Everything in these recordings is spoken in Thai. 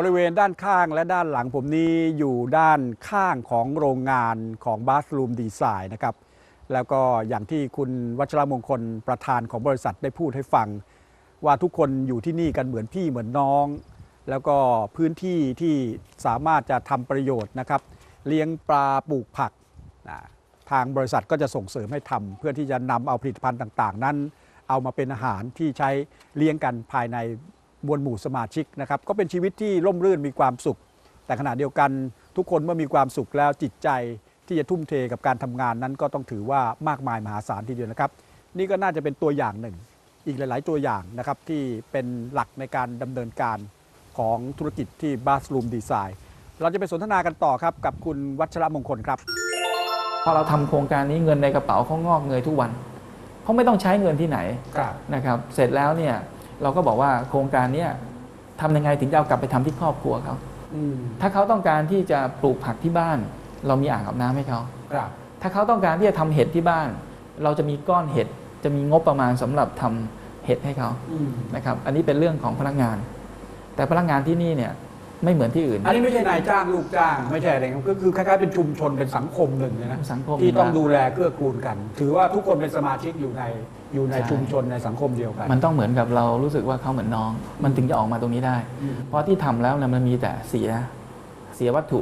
บริเวณด้านข้างและด้านหลังผมนี้อยู่ด้านข้างของโรงงานของบ a ส r ูมดีไซน์นะครับ แล้วก็อย่างที่คุณวัชรมงคลประธานของบริษัทได้พูดให้ฟัง ว่าทุกคนอยู่ที่นี่กันเหมือนพี่เหมือนน้อง แล้วก็พื้นที่ที่สามารถจะทำประโยชน์นะครับ เลี้ยงปลาปลูกผักนะทางบริษัทก็จะส่งเสริมให้ทำเพื่อที่จะนำเอาผลิตภัณฑ์ต่าง ๆ นั้น เอามาเป็นอาหารที่ใช้เลี้ยงกันภายใน มวลหมู่สมาชิกนะครับก็เป็นชีวิตที่ร่มรื่นมีความสุข แต่ขณะเดียวกันทุกคนเมื่อมีความสุขแล้วจิตใจที่จะทุ่มเทกับการทำงานนั้นก็ต้องถือว่ามากมายมหาศาลทีเดียวนะครับ นี่ก็น่าจะเป็นตัวอย่างหนึ่ง อีกหลาย ๆ ตัวอย่างนะครับที่เป็นหลักในการดำเนินการของธุรกิจที่บ a ส r ูมดีไซน์เราจะไปสนทนากันต่อครับกับคุณวัชรมงคลครับ พอเราทำโครงการนี้เงินในกระเป๋าเขางอกเงยทุกวันเขาไม่ต้องใช้เงินที่ไหนครับนะครับ เสร็จแล้วเนี่ย เราก็บอกว่าโครงการเนี้ยทำยังไงถึงจะเอากลับไปทำที่ครอบครัวเขาอืมถ้าเขาต้องการที่จะปลูกผักที่บ้าน เรามีอ่างอาบน้ำให้เขาครับถ้าเขาต้องการที่จะทำเห็ดที่บ้าน เราจะมีก้อนเห็ดจะมีงบประมาณสำหรับทำเห็ดให้เขาอืมนะครับ อันนี้เป็นเรื่องของพนักงาน แต่พนักงานที่นี่เนี่ย ไม่เหมือนที่อื่น อันนี้ไม่ใช่นายจ้างลูกจ้าง ไม่ใช่อะไรครับก็คือคล้ายๆเป็นชุมชนเป็นสังคมหนึ่งเลยนะสังคมที่ต้องนะดูแลเกื้อกูลกัน ถือว่าทุกคนเป็นสมาชิกอยู่ในอยู่ในใช่ ชุมชนในสังคมเดียวกัน มันต้องเหมือนกับเรารู้สึกว่าเขาเหมือนน้อง มันถึงจะออกมาตรงนี้ได้ อืมเพราะที่ทำแล้วเนี่ยมันมีแต่เสียเสียวัตถุ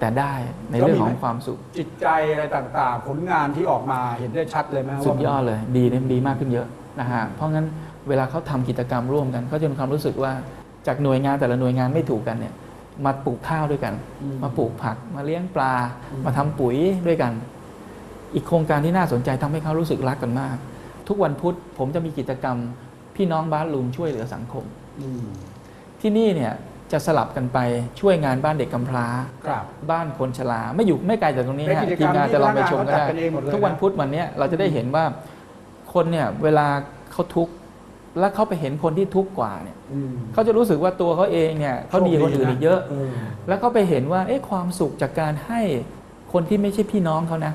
แต่ได้ในเรื่องของความสุข จิตใจอะไรต่างๆ ผลงานที่ออกมาเห็นได้ชัดเลยไหมสุดว่ายอดเลย ดีเนี่ยดีมากขึ้นเยอะนะฮะเพราะงั้นเวลาเขาทำกิจกรรมร่วมกันเขาจะมีความรู้สึกว่า จากหน่วยงานแต่ละหน่วยงานไม่ถูกกันเนี่ยมาปลูกข้าวด้วยกันอืมาปลูกผัก มาเลี้ยงปลาอืมมาทำปุ๋ยด้วยกัน อีกโครงการที่น่าสนใจทำให้เขารู้สึกรักกันมาก ทุกวันพุธผมจะมีกิจกรรม พี่น้องบ้านลุงช่วยเหลือสังคมอืมที่นี่เนี่ยจะสลับกันไปช่วยงานบ้านเด็กกำพร้าครับบ้านคนชราไม่อยู่ไม่ไกลจากตรงนี้เป็นฮะกิจกรรมทีมงานจะลองไปชมก็ได้ที่พนักงานเขาจัดกันเองหมดเลยนะทุกวันพุธวันเนี้ยเราจะได้เห็นว่าคนเนี่ยเวลาเขาทุกข์ แล้วเขาไปเห็นคนที่ทุกข์กว่าเนี่ยอืมเขาจะรู้สึกว่าตัวเขาเองเนี่ยเขาดีกว่าคนอื่นอีกเยอะเออแล้วเขาไปเห็นว่าเอ๊ะความสุขจากการให้คนที่ไม่ใช่พี่น้องเขานะ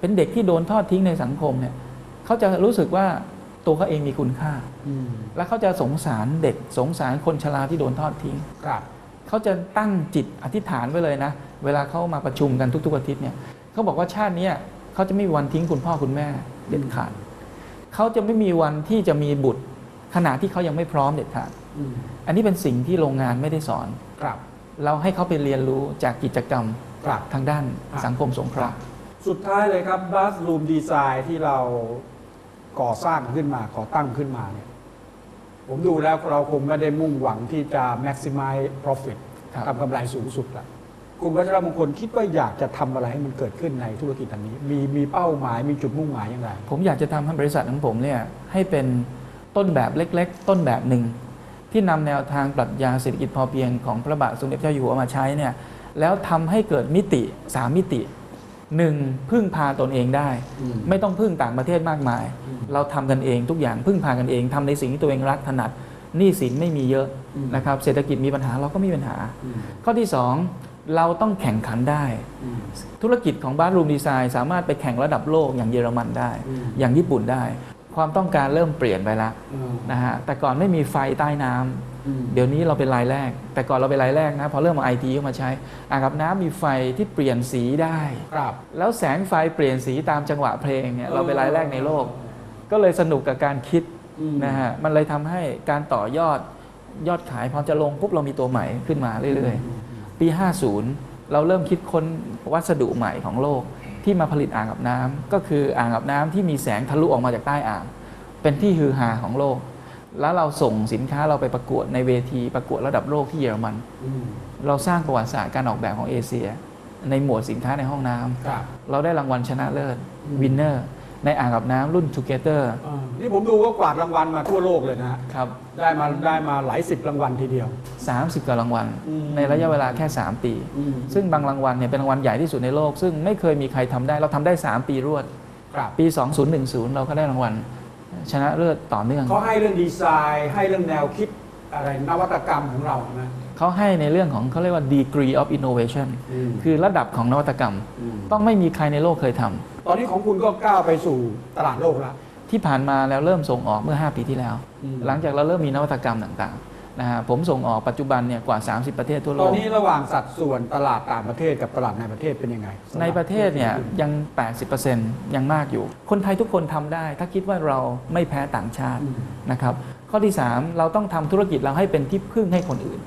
เป็นเด็กที่โดนทอดทิ้งในสังคมเนี่ยเขาจะรู้สึกว่าตัวเขาเองมีคุณค่าอืมแล้วเขาจะสงสารเด็กสงสารคนชราที่โดนทอดทิ้งครับเขาจะตั้งจิตอธิษฐานไว้เลยนะ เวลาเขามาประชุมกันทุกๆอาทิตย์เนี่ยเขาบอกว่าชาติเนี้ยเขาจะไม่มีวันทิ้งคุณพ่อคุณแม่เด็ดขาดเขาจะไม่มีวันที่จะมีบุตร ขณะที่เขายังไม่พร้อมเด็ดขาดอืมอันนี้เป็นสิ่งที่โรงงานไม่ได้สอนครับ เราให้เขาไปเรียนรู้จากกิจกรรมครับทางด้านครับสังคมสงเคราะห์สุดท้ายเลยครับบัสรูมดีไซน์ที่เราก่อสร้างขึ้นมาก่อตั้งขึ้นมาเนี่ยผมดูแล้วเราคงไม่ได้มุ่งหวังที่จะ maximize profit ครับทำกำไรสูงสุดละคุณวัชรมงคลคิดว่าอยากจะทำอะไรให้มันเกิดขึ้นในธุรกิจอันนี้ มีมีเป้าหมายมีจุดมุ่งหมายอย่างไร ผมอยากจะทำให้บริษัทของผมเนี่ยให้เป็น ต้นแบบเล็ก ๆ ต้นแบบหนึ่ง ที่นำแนวทางปรัชญาเศรษฐกิจพอเพียงของพระบาทสมเด็จพระเจ้าอยู่หัวมาใช้เนี่ยแล้วทำให้เกิดมิติสามมิติหนึ่งพึ่งพาตนเองได้อืมไม่ต้องพึ่งต่างประเทศมากมายอืมเราทำกันเองทุกอย่างพึ่งพากันเองทำในสิ่งที่ตัวเองรักถนัดหนี้สินไม่มีเยอะอืมนะครับเศรษฐกิจมีปัญหาเราก็ไม่มีปัญหาอืมข้อที่สองเราต้องแข่งขันได้อืมธุรกิจของบ้านรูมดีไซน์สามารถไปแข่งระดับโลกอย่างเยอรมันได้อืมอย่างญี่ปุ่นได้ ความต้องการเริ่มเปลี่ยนไปแล้วอืมนะฮะแต่ก่อนไม่มีไฟใต้น้ำอืมเดี๋ยวนี้เราเป็นรายแรก แต่ก่อนเราเป็นรายแรกนะพอเริ่มเอาไอทีเข้ามาใช้อ่างอาบน้ำมีไฟที่เปลี่ยนสีได้ครับแล้วแสงไฟเปลี่ยนสีตามจังหวะเพลงเนี่ยเออเราเป็นรายแรกในโลก ก็เลยสนุกกับการคิดอืมนะฮะมันเลยทำให้การต่อยอดยอดขายพอจะลงปุ๊บเรามีตัวใหม่ขึ้นมาเรื่อยๆ ปี 50 เราเริ่มคิดค้นวัสดุใหม่ของโลก ที่มาผลิตอ่างอาบน้ำก็คืออ่างอาบน้ำที่มีแสงทะลุออกมาจากใต้อ่าง เป็นที่ฮือฮาของโลก แล้วเราส่งสินค้าเราไปประกวดในเวทีประกวดระดับโลกที่เยอรมันอืมเราสร้างประวัติศาสตร์การออกแบบของเอเชีย ในหมวดสินค้าในห้องน้ำครับเราได้รางวัลชนะเลิศอืมวินเนอร์ ในอ่างอาบน้ำรุ่น Together อ่านี่ผมดูก็กวาดรางวัลมาทั่วโลกเลยนะฮะครับ ได้มาได้มาหลายสิบรางวัลทีเดียว 30 กว่ารางวัล อืม ในระยะเวลาแค่ 3 ปี ซึ่งบางรางวัลเนี่ยเป็นรางวัลใหญ่ที่สุดในโลก ซึ่งไม่เคยมีใครทำได้ เราทำได้ 3 ปีรวด ครับปี 2010 เราก็ได้รางวัล ชนะเลิศต่อเนื่อง เขาให้เรื่องดีไซน์ ให้เรื่องแนวคิด อะไรนวัตกรรมของเราใช่ไหมเขาให้ในเรื่องของเขาเรียกว่า degree of innovation มคือระดับของนวัตกรรมมต้องไม่มีใครในโลกเคยทำตอนนี้ของคุณก็ก้าวไปสู่ตลาดโลกแล้วที่ผ่านมาแล้วเริ่มส่งออกเมื่อ 5 ปีที่แล้วอืมหลังจากเราเริ่มมีนวัตกรรมต่างๆนะฮะผมส่งออกปัจจุบันเนี่ยกว่า 30 ประเทศทั่วโลตอนกนี้ระหว่างสัดส่วนตลาดต่างประเทศกับตลาดในประเทศเป็นยังไง ในประเทศเนี่ยยัง 80%ยังมากอยู่ คนไทยทุกคนทำได้ ถ้าคิดว่าเราไม่แพ้ต่างชาติอืมนะครับ ข้อที่ 3 เราต้องทำธุรกิจเราให้เป็นที่พึ่งให้คนอื่น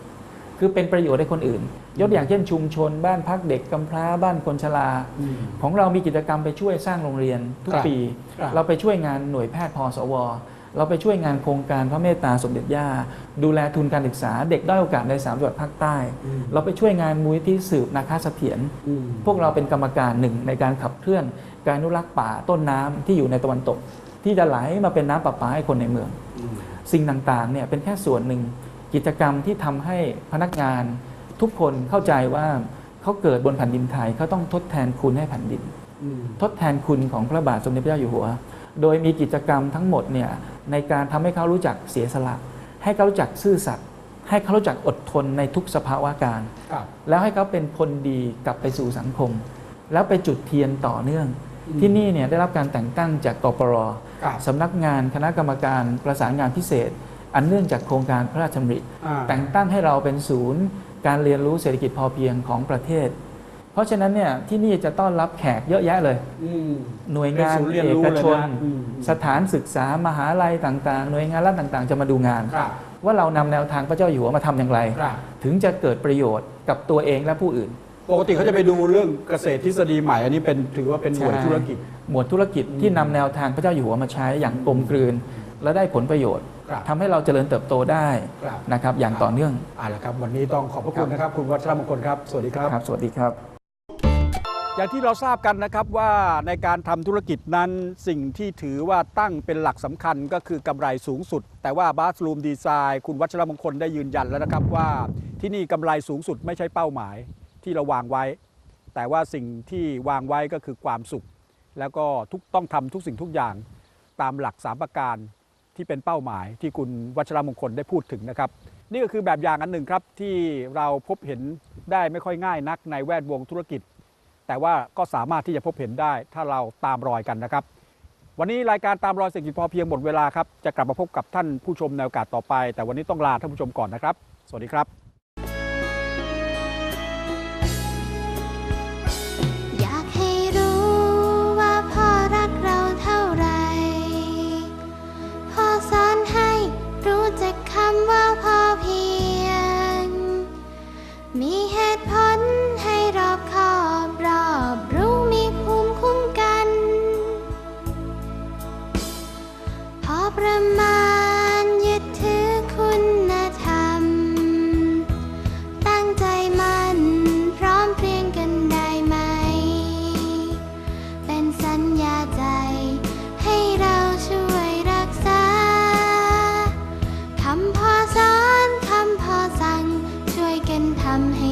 คือเป็นประโยชน์ให้คนอื่น ยกตัวอย่างเช่นชุมชน บ้านพักเด็กกำพร้าบ้านคนชราอืมของเรามีกิจกรรมไปช่วยสร้างโรงเรียนทุกครับปีครับเราไปช่วยงานหน่วยแพทย์พสวเราไปช่วยงานโครงการพระเมตตาสมเด็จย่า ดูแลทุนการศึกษา เด็กด้อยโอกาสในสามจังหวัดภาคใต้อืมเราไปช่วยงานมูลที่สืบนาคาเสถียรอืมพวกเราเป็นกรรมการหนึ่งในการขับเคลื่อน การอนุรักษ์ป่าต้นน้ำที่อยู่ในตะวันตก ที่จะไหลมาเป็นน้ำประปาให้คนในเมืองอืม สิ่งต่างๆเนี่ยเป็นแค่ส่วนหนึ่งกิจกรรมที่ทำให้พนักงานทุกคนเข้าใจว่าเขาเกิดบนแผ่นดินไทยเขาต้องทดแทนคุณให้แผ่นดินอืมทดแทนคุณของพระบาทสมเด็จพระเจ้าอยู่หัว โดยมีกิจกรรมทั้งหมดเนี่ยในการทำให้เขารู้จักเสียสละให้เขารู้จักซื่อสัตย์ให้เขารู้จักอดทนในทุกสภาวะการครับแล้วให้เขาเป็นคนดีกลับไปสู่สังคม แล้วไปจุดเทียนต่อเนื่องอืมที่นี่เนี่ยได้รับการแต่งตั้งจากกปรครับ สำนักงานคณะกรรมการประสานงานพิเศษ อันเนื่องจากโครงการพระราชดำริอ่าแต่งตั้งให้เราเป็นศูนย์การเรียนรู้เศรษฐกิจพอเพียงของประเทศ เพราะฉะนั้นเนี่ยที่นี่จะต้อนรับแขกเยอะแยะเลยอืมหน่วยงานเป็นศูนย์เรียนเอรู้กเลยนะชนอืมสถานศึกษามหาลัยต่างๆ หน่วยงานรัฐต่างๆ จะมาดูงานครับว่าเรานำแนวทางพระเจ้าอยู่หัวมาทำอย่างไรครับถึงจะเกิดประโยชน์กับตัวเองและผู้อื่น ปกติเขาจะไปดูเรื่องเกษตรทฤษฎีใหม่อันนี้เป็นถือว่าเป็นหน่วยใช่ธุรกิจ หมวดธุรกิจที่นำแนวทางพระเจ้าอยู่หัวมาใช้อย่างกลมกลืน และได้ผลประโยชน์ครับทำให้เราเจริญเติบโตได้ครับ นะครับอย่างต่อเนื่องเอาละครับวันนี้ต้องขอบพระคุณนะครับ คุณวัชรมงคลครับ สวัสดีครับ ครับ สวัสดีครับ อย่างที่เราทราบกันนะครับว่าในการทำธุรกิจนั้นสิ่งที่ถือว่าตั้งเป็นหลักสำคัญก็คือกำไรสูงสุด แต่ว่าบาส o ูมดีไซน์คุณวัชรมงคลได้ยืนยันแล้วนะครับว่าที่นี่กำไรสูงสุดไม่ใช่เป้าหมาย ที่เราวางไว้ แต่ว่าสิ่งที่วางไว้ก็คือความสุข แล้วก็ทุกต้องทำทุกสิ่งทุกอย่างตามหลักสามประการที่เป็นเป้าหมายที่คุณวัชรมงคลได้พูดถึงนะครับ นี่ก็คือแบบอย่างอันหนึ่งครับที่เราพบเห็นได้ไม่ค่อยง่ายนักในแวดวงธุรกิจ แต่ว่าก็สามารถที่จะพบเห็นได้ถ้าเราตามรอยกันนะครับ วันนี้รายการตามรอยเศรษฐกิจพอเพียงหมดเวลาครับจะกลับมาพบกับท่านผู้ชมในโอกาสต่อไป แต่วันนี้ต้องลาท่านผู้ชมก่อนนะครับ สวัสดีครับ ค